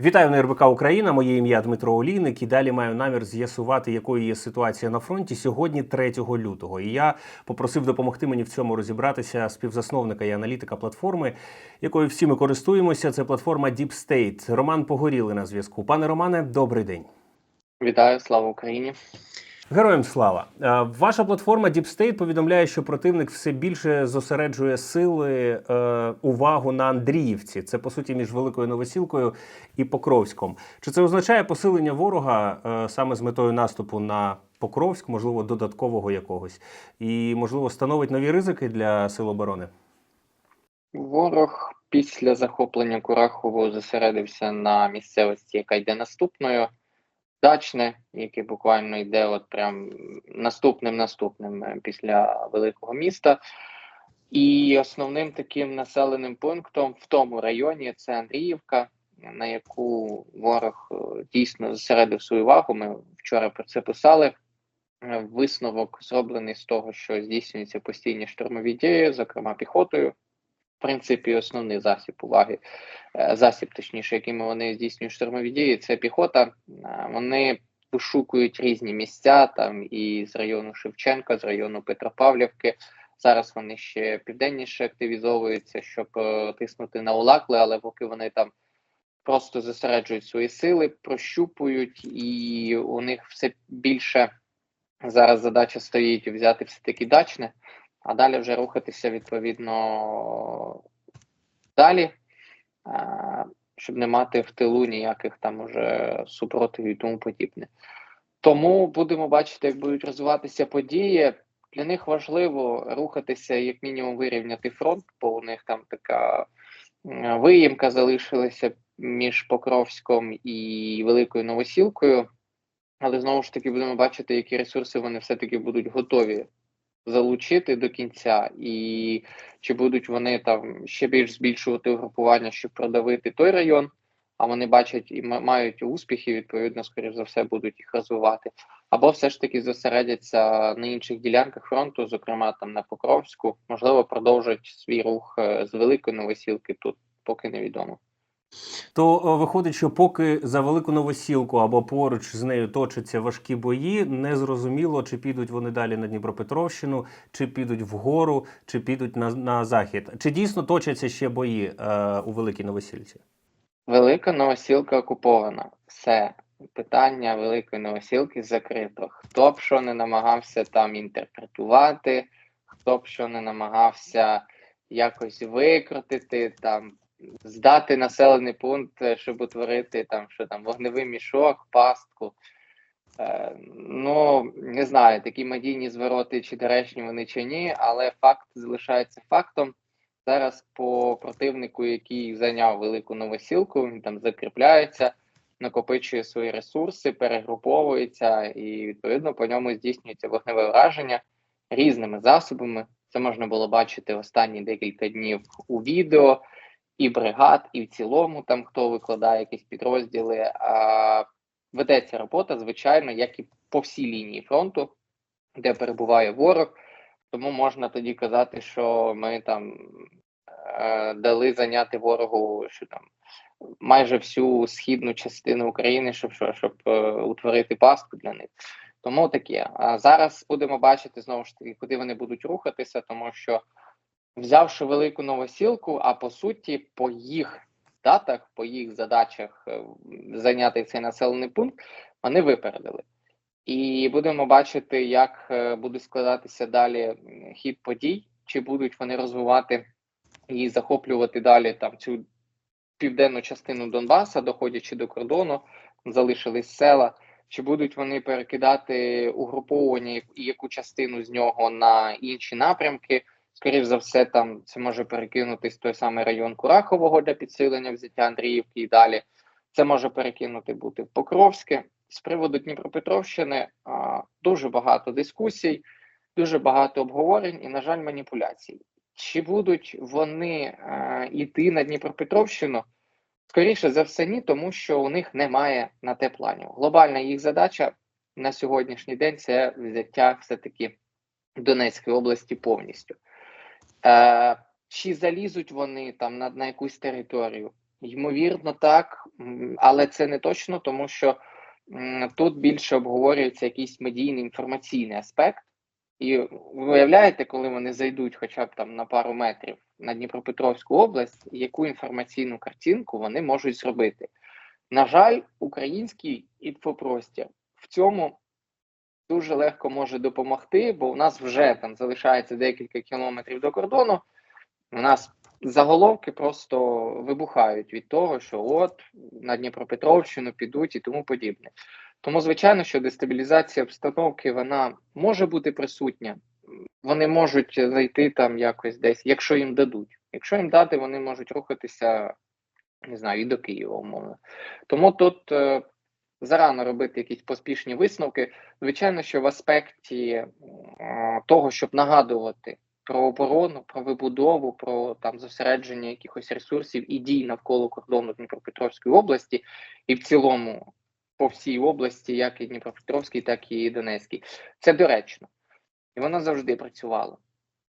Вітаю на РБК Україна. Моє ім'я Дмитро Олійник. І далі маю намір з'ясувати, якою є ситуація на фронті сьогодні, 3 лютого. І я попросив допомогти мені в цьому розібратися співзасновника і аналітика платформи, якою всі ми користуємося. Це платформа Deep State. Роман Погоріли на зв'язку. Пане Романе, добрий день. Вітаю, слава Україні. Героям слава! Е, Ваша платформа Deep State повідомляє, що противник все більше зосереджує сили е, увагу на Андріївці. Це по суті між Великою Новосілкою і Покровськом. Чи це означає посилення ворога е, саме з метою наступу на Покровськ, можливо, додаткового якогось, і можливо становить нові ризики для сил оборони? Ворог після захоплення Курахову зосередився на місцевості, яка йде наступною. Дачне, яке буквально йде от прям наступним наступним е, після великого міста. І основним таким населеним пунктом в тому районі це Андріївка, на яку ворог е, дійсно зосередив свою увагу. Ми вчора про це писали. Висновок зроблений з того, що здійснюються постійні штурмові дії, зокрема піхотою. В принципі, основний засіб уваги, е, засіб, точніше, якими вони здійснюють штурмові дії, це піхота. Е, Вони вишукують різні місця там і з району Шевченка, з району Петропавлівки. Зараз вони ще південніше активізовуються, щоб е, тиснути на Улакли, але поки вони там просто зосереджують свої сили, прощупують, і у них все більше зараз задача стоїть взяти все таки дачне, а далі вже рухатися відповідно далі, щоб не мати в тилу ніяких там уже супротивів і тому подібне. Тому будемо бачити, як будуть розвиватися події. Для них важливо рухатися, як мінімум, вирівняти фронт, бо у них там така виїмка залишилася між Покровськом і Великою Новосілкою. Але знову ж таки будемо бачити, які ресурси вони все-таки будуть готові залучити до кінця, і чи будуть вони там ще більш збільшувати угрупування, щоб продавити той район. А вони бачать і ма- мають успіхи, відповідно, скоріш за все, будуть їх розвивати. Або все ж таки зосередяться на інших ділянках фронту, зокрема там на Покровську, можливо, продовжать свій рух е, з великої новосілки тут, поки невідомо. То е, виходить, що поки за велику новосілку або поруч з нею точаться важкі бої, не зрозуміло, чи підуть вони далі на Дніпропетровщину, чи підуть вгору, чи підуть на, на захід. Чи дійсно точаться ще бої е, у Великій Новосілці? Велика новосілка окупована. Все. Питання Великої новосілки закрито. Хто б що не намагався там інтерпретувати, хто б що не намагався якось викрутити, там здати населений пункт, е, щоб утворити там, що там вогневий мішок, пастку. Е, ну, не знаю, такі медійні звороти, чи доречні вони чи ні, але факт залишається фактом. Зараз по противнику, який зайняв велику новосілку, він там закріпляється, накопичує свої ресурси, перегруповується і відповідно по ньому здійснюється вогневе враження різними засобами. Це можна було бачити останні декілька днів у відео, і бригад, і в цілому там хто викладає якісь підрозділи. А ведеться робота, звичайно, як і по всій лінії фронту, де перебуває ворог. Тому можна тоді казати, що ми там е, дали зайняти ворогу, що там майже всю східну частину України, щоб що, щоб е, утворити пастку для них. Тому таке. А зараз будемо бачити знову ж таки, куди вони будуть рухатися, тому що взявши велику новосілку, а по суті, по їх датах, по їх задачах е, зайняти цей населений пункт, вони випередили. І будемо бачити, як е, буде складатися далі хід подій, чи будуть вони розвивати і захоплювати далі там цю південну частину Донбаса, доходячи до кордону, залишились села. Чи будуть вони перекидати угруповування і яку частину з нього на інші напрямки? Скоріше за все, там це може перекинутись той самий район Курахового для підсилення взяття Андріївки і далі. Це може перекинути бути в Покровське. З приводу Дніпропетровщини а, дуже багато дискусій, дуже багато обговорень і, на жаль, маніпуляцій. Чи будуть вони а, йти на Дніпропетровщину? Скоріше за все, ні, тому що у них немає на те планів. Глобальна їх задача на сьогоднішній день це взяття все-таки Донецької області повністю. Е, чи залізуть вони там на, на якусь територію? Ймовірно, так, але це не точно, тому що тут більше обговорюється якийсь медійний інформаційний аспект. І ви уявляєте, коли вони зайдуть хоча б там на пару метрів на Дніпропетровську область, яку інформаційну картинку вони можуть зробити. На жаль, український інфопростір в цьому дуже легко може допомогти, бо у нас вже там залишається декілька кілометрів до кордону. У нас заголовки просто вибухають від того, що от на Дніпропетровщину підуть і тому подібне. Тому, звичайно, що дестабілізація обстановки вона може бути присутня. Вони можуть зайти там якось десь, якщо їм дадуть. Якщо їм дати, вони можуть рухатися, не знаю, і до Києва, умовно. Тому тут е, зарано робити якісь поспішні висновки. Звичайно, що в аспекті е, того, щоб нагадувати про оборону, про вибудову, про там зосередження якихось ресурсів і дій навколо кордону Дніпропетровської області, і в цілому по всій області, як і Дніпропетровській, так і Донецькій, це доречно, і воно завжди працювало.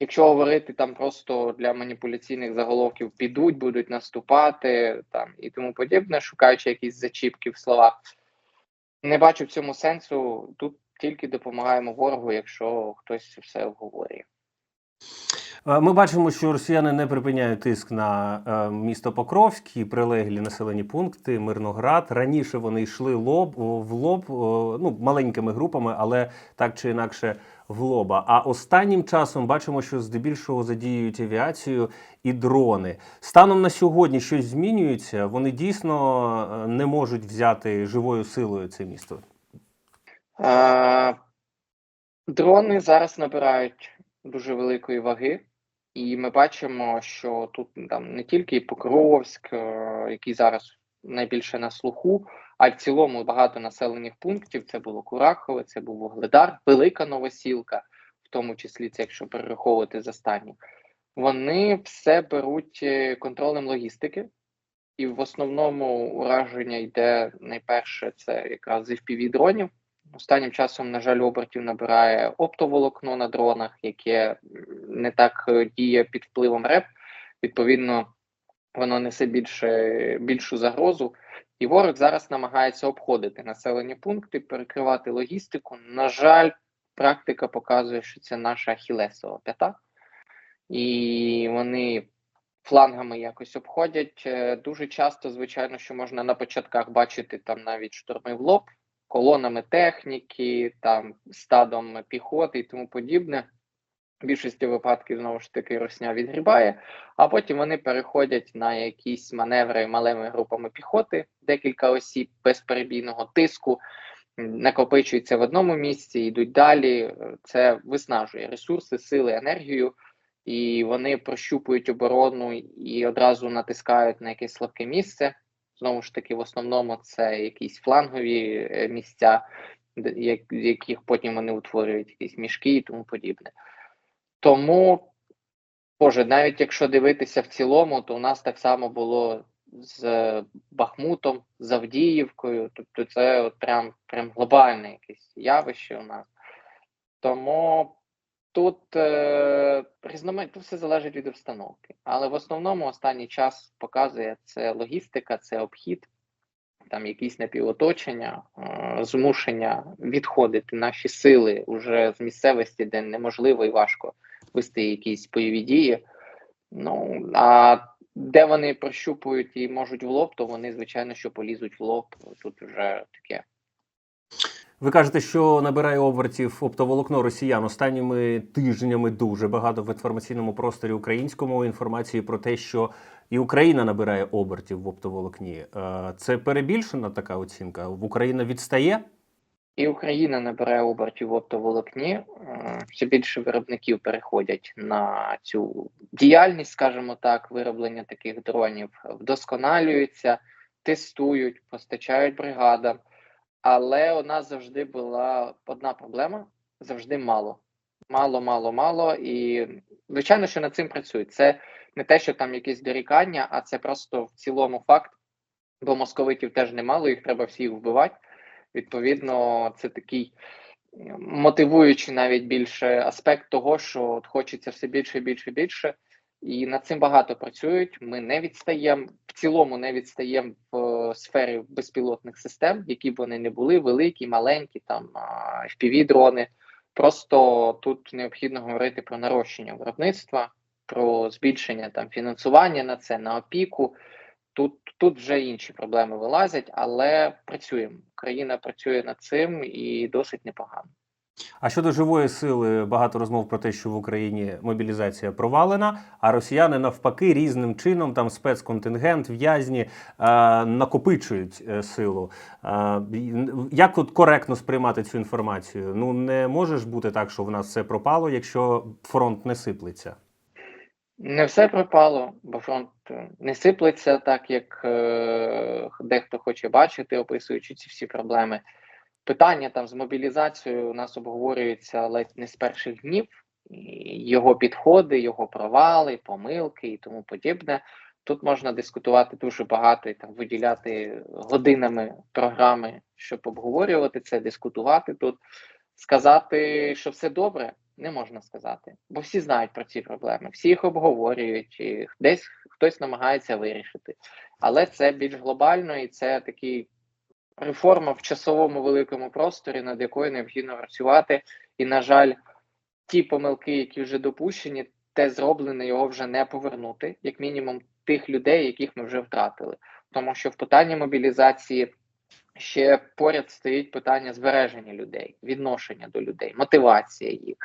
Якщо говорити там просто для маніпуляційних заголовків підуть, будуть наступати там і тому подібне, шукаючи якісь зачіпки в словах, не бачу в цьому сенсу. Тут тільки допомагаємо ворогу, якщо хтось все обговорює. Е, Ми бачимо, що росіяни не припиняють тиск на е, місто Покровськ і прилеглі населені пункти, Мирноград. Раніше вони йшли лоб в лоб, ну маленькими групами, але так чи інакше в лоба. А останнім часом бачимо, що здебільшого задіюють авіацію і дрони. Станом на сьогодні щось змінюється. Вони дійсно е, не можуть взяти живою силою це місто. Е, дрони зараз набирають дуже великої ваги, і ми бачимо, що тут там не тільки Покровськ, е, який зараз найбільше на слуху, а й в цілому багато населених пунктів. Це було Курахове, це був Вугледар, Велика Новосілка, в тому числі це якщо перераховувати з останніх. Вони все беруть е, контролем логістики, і в основному ураження йде найперше це якраз з FPV дронів. Останнім часом, на жаль, обертів набирає оптоволокно на дронах, яке не так е, діє під впливом РЕП. Відповідно, воно несе більше, більшу загрозу. І ворог зараз намагається обходити населені пункти, перекривати логістику. На жаль, практика показує, що це наша ахілесова п'ята, і вони флангами якось обходять. Е, Дуже часто, звичайно, що можна на початках бачити там навіть штурми в лоб, колонами техніки, там стадом піхоти і тому подібне. В більшості випадків знову ж таки росня відгрібає, а потім вони переходять на якісь маневри малими групами піхоти, декілька осіб безперебійного тиску, накопичуються в одному місці, йдуть далі. Це виснажує ресурси, сили, енергію, і вони прощупують оборону і одразу натискають на якесь слабке місце. Знову ж таки, в основному це якісь флангові е, місця, з яких потім вони утворюють якісь мішки і тому подібне. Тому, Боже, навіть якщо дивитися в цілому, то у нас так само було з Бахмутом, з Авдіївкою. Тобто це от прям, прям глобальне якесь явище у нас. Тому тут е, різноманітно все залежить від обстановки. Але в основному останній час показує це логістика, це обхід, там якісь напівоточення, е, змушення відходити наші сили уже з місцевості, де неможливо і важко вести якісь бойові дії. Ну а де вони прощупують і можуть в лоб, то вони, звичайно, що полізуть в лоб. Тут вже таке. Ви кажете, що набирає обертів оптоволокно росіян останніми тижнями дуже багато в інформаційному просторі українському інформації про те, що і Україна набирає обертів в оптоволокні. Е, Це перебільшена така оцінка. В Україна відстає. І Україна набирає обертів в оптоволокні. Е, Все більше виробників переходять на цю діяльність, скажімо так, вироблення таких дронів, вдосконалюються, тестують, постачають бригадам. Але у нас завжди була одна проблема: завжди мало. Мало, мало, мало. І звичайно, що над цим працюють. Це не те, що там якісь дорікання, а це просто в цілому факт, бо московитів теж немало, їх треба всіх вбивати. Відповідно, це такий мотивуючий навіть більше аспект того, що от хочеться все більше більше більше. І над цим багато працюють. Ми не відстаємо в цілому, не відстаємо в сфері безпілотних систем, які б вони не були, великі, маленькі, там fpv дрони. Просто тут необхідно говорити про нарощення виробництва, про збільшення там фінансування на це, на опіку. Тут, тут вже інші проблеми вилазять, але працюємо. Україна працює над цим і досить непогано. А щодо живої сили, багато розмов про те, що в Україні мобілізація провалена, а росіяни навпаки різним чином, там спецконтингент, в'язні е, накопичують е, силу. Е, як тут коректно сприймати цю інформацію? Ну не може ж бути так, що в нас все пропало, якщо фронт не сиплеться. Не все пропало, бо фронт е, не сиплеться так, як е, дехто хоче бачити, описуючи ці всі проблеми. Питання там з мобілізацією у нас обговорюється ледь не з перших днів, його підходи, його провали, помилки і тому подібне. Тут можна дискутувати дуже багато і там виділяти годинами програми, щоб обговорювати це, дискутувати тут. Сказати, що все добре, не можна сказати, бо всі знають про ці проблеми, всі їх обговорюють, і десь хтось намагається вирішити. Але це більш глобально і це такий реформа в часовому великому просторі, над якою необхідно працювати. І, на жаль, ті помилки, які вже допущені, те зроблене його вже не повернути, як мінімум, тих людей, яких ми вже втратили. Тому що в питанні мобілізації ще поряд стоїть питання збереження людей, відношення до людей, мотивація їх.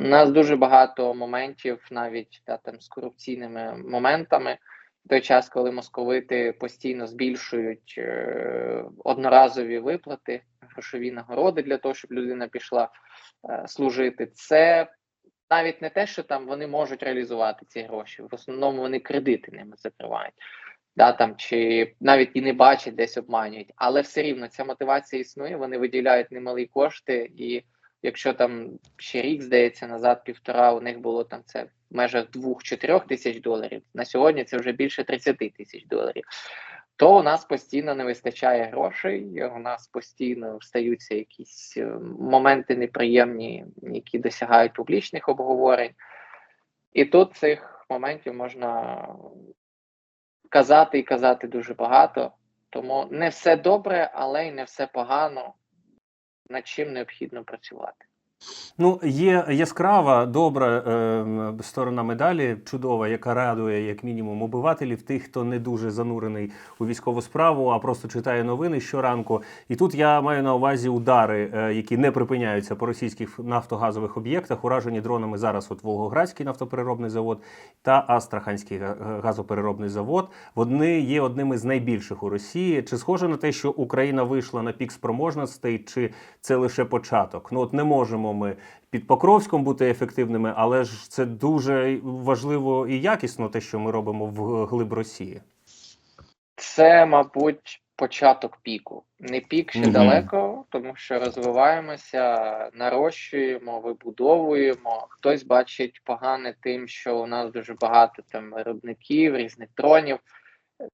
У нас дуже багато моментів, навіть та, там з корупційними моментами. Той час, коли московити постійно збільшують е, одноразові виплати, грошові нагороди для того, щоб людина пішла е, служити, це навіть не те, що там вони можуть реалізувати ці гроші. В основному вони кредити ними закривають, да, там, чи навіть і не бачать, десь обманюють. Але все рівно ця мотивація існує, вони виділяють немалі кошти і якщо там ще рік, здається, назад півтора, у них було там це в межах 2-4 тисяч доларів. На сьогодні це вже більше 30 тисяч доларів. То у нас постійно не вистачає грошей, у нас постійно встаються якісь е, моменти неприємні, які досягають публічних обговорень. І тут цих моментів можна казати і казати дуже багато. Тому не все добре, але й не все погано над чим необхідно працювати. Ну, є яскрава, добра е, сторона медалі, чудова, яка радує, як мінімум, обивателів, тих, хто не дуже занурений у військову справу, а просто читає новини щоранку. І тут я маю на увазі удари, е, які не припиняються по російських нафтогазових об'єктах, уражені дронами зараз. От Волгоградський нафтопереробний завод та Астраханський газопереробний завод. Вони є одними з найбільших у Росії. Чи схоже на те, що Україна вийшла на пік спроможностей, чи це лише початок? Ну от не можемо ми під Покровськом бути ефективними, але ж це дуже важливо і якісно, те, що ми робимо в глиб Росії. Це, мабуть, початок піку. Не пік ще Мгм. далеко, тому що розвиваємося, нарощуємо, вибудовуємо. Хтось бачить погане тим, що у нас дуже багато там виробників, різних дронів.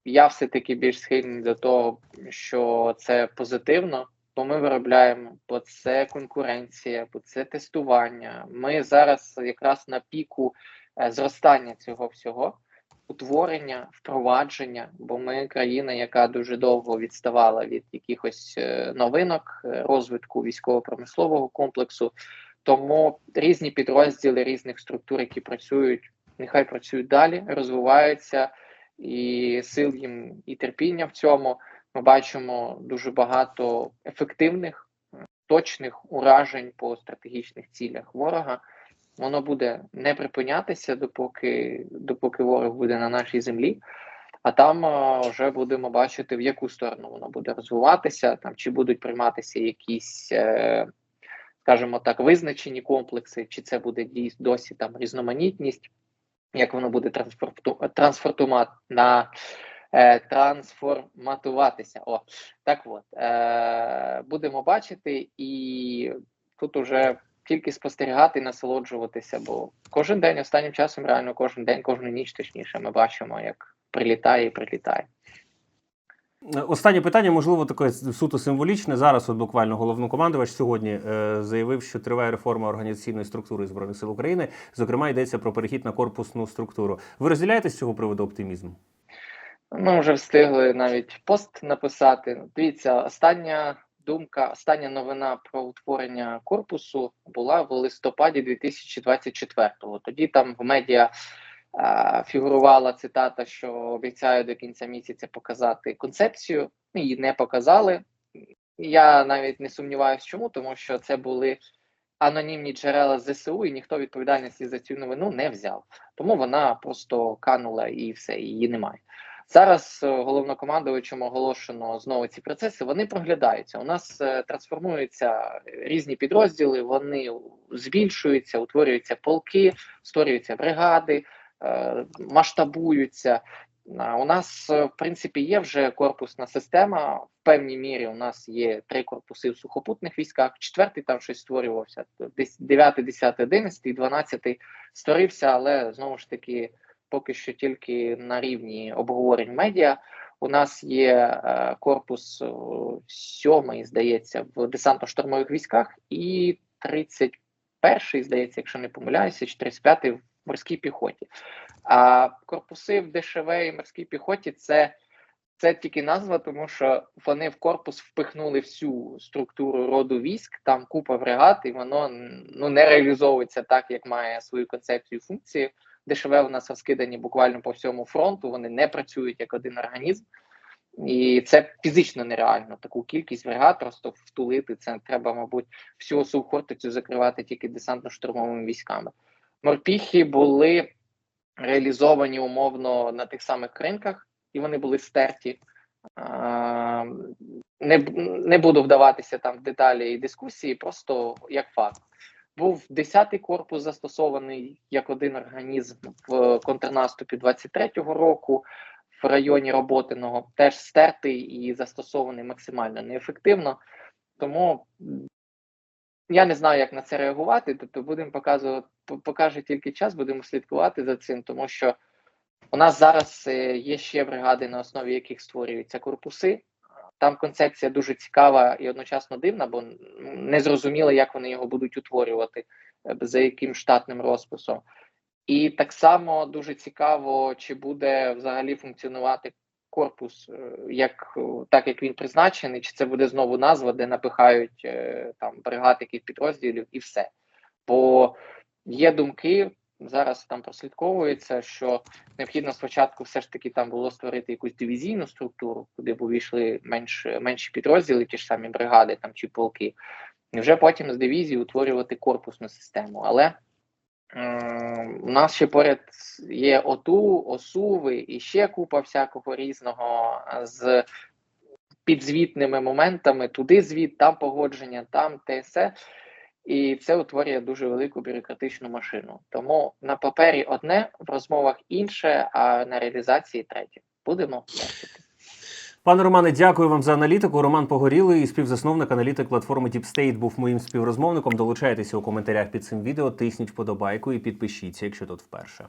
Я все-таки більш схильний до того, що це позитивно, бо ми виробляємо, бо це конкуренція, бо це тестування. Ми зараз якраз на піку е, зростання цього всього, утворення, впровадження, бо ми країна, яка дуже довго відставала від якихось е, новинок, е, розвитку військово-промислового комплексу. Тому різні підрозділи різних структур, які працюють, нехай працюють далі, розвиваються, і сил їм і терпіння в цьому. Ми бачимо дуже багато ефективних, точних уражень по стратегічних цілях ворога. Воно буде не припинятися, допоки допоки ворог буде на нашій землі. А там а, вже будемо бачити, в яку сторону воно буде розвиватися, там чи будуть прийматися якісь, е, скажімо так, визначені комплекси, чи це буде дійсно досі там різноманітність, як воно буде трансфорту, трансфортумат на е, трансформатуватися. О, так от е, будемо бачити, і тут уже тільки спостерігати і насолоджуватися, бо кожен день, останнім часом, реально кожен день, кожну ніч, точніше, ми бачимо, як прилітає і прилітає. Останнє питання, можливо, таке суто символічне. Зараз, от буквально головнокомандувач сьогодні е, заявив, що триває реформа організаційної структури збройних сил України. Зокрема, йдеться про перехід на корпусну структуру. Ви розділяєте з цього приводу оптимізм? Ми вже встигли навіть пост написати. Дивіться, остання думка, остання новина про утворення корпусу була в листопаді 2024-го. Тоді там в медіа е, фігурувала цитата, що обіцяють до кінця місяця показати концепцію. Ну, Її не показали. Я навіть не сумніваюся, чому, тому що це були анонімні джерела ЗСУ, і ніхто відповідальності за цю новину не взяв. Тому вона просто канула і все, її немає. Зараз е, головнокомандувачем оголошено знову ці процеси. Вони проглядаються. У нас е, трансформуються різні підрозділи, вони збільшуються, утворюються полки, створюються бригади, е, масштабуються. У нас, в принципі, є вже корпусна система. В певній мірі у нас є три корпуси в сухопутних військах. Четвертий там щось створювався. Десь 9, 10, 11, 12 створився, але знову ж таки поки що тільки на рівні обговорень медіа. У нас є е, корпус сьомий, здається, в десантно-штурмових військах, і 31-й, здається, якщо не помиляюся, чи 35-й в морській піхоті. А корпуси в ДШВ і морській піхоті це, це тільки назва, тому що вони в корпус впихнули всю структуру роду військ, там купа бригад, і воно ну, не реалізовується так, як має свою концепцію і ДШВ у нас розкидані буквально по всьому фронту, вони не працюють як один організм. І це фізично нереально. Таку кількість бригад просто втулити. Це треба, мабуть, всю осу Хортицю закривати тільки десантно-штурмовими військами. Морпіхи були реалізовані умовно на тих самих ринках, і вони були стерті. Не, не буду вдаватися там в деталі і дискусії, просто як факт. Був 10-й корпус застосований як один організм в контрнаступі 23-го року в районі Роботиного, теж стертий і застосований максимально неефективно. Тому я не знаю, як на це реагувати. Тобто, будемо показувати, покаже тільки час, будемо слідкувати за цим, тому що у нас зараз е, є ще бригади, на основі яких створюються корпуси. Там концепція дуже цікава і одночасно дивна, бо не зрозуміло, як вони його будуть утворювати, е, за яким штатним розписом. І так само дуже цікаво, чи буде взагалі функціонувати корпус, е, як так як він призначений, чи це буде знову назва, де напихають е, там бригад яких підрозділів і все. Бо є думки. Зараз там прослідковується, що необхідно спочатку все ж таки там було створити якусь дивізійну структуру, куди б увійшли менш, менші підрозділи, ті ж самі бригади там чи полки, і вже потім з дивізії утворювати корпусну систему. Але е, у нас ще поряд є ОТУ, ОСУВи і ще купа всякого різного з підзвітними моментами, туди звіт, там погодження, там те все. І це утворює дуже велику бюрократичну машину. Тому на папері одне, в розмовах інше, а на реалізації третє. Будемо бачити. Пане Романе, дякую вам за аналітику. Роман Погорілий, співзасновник аналітик платформи Deep State, був моїм співрозмовником. Долучайтеся у коментарях під цим відео, тисніть вподобайку і підпишіться, якщо тут вперше.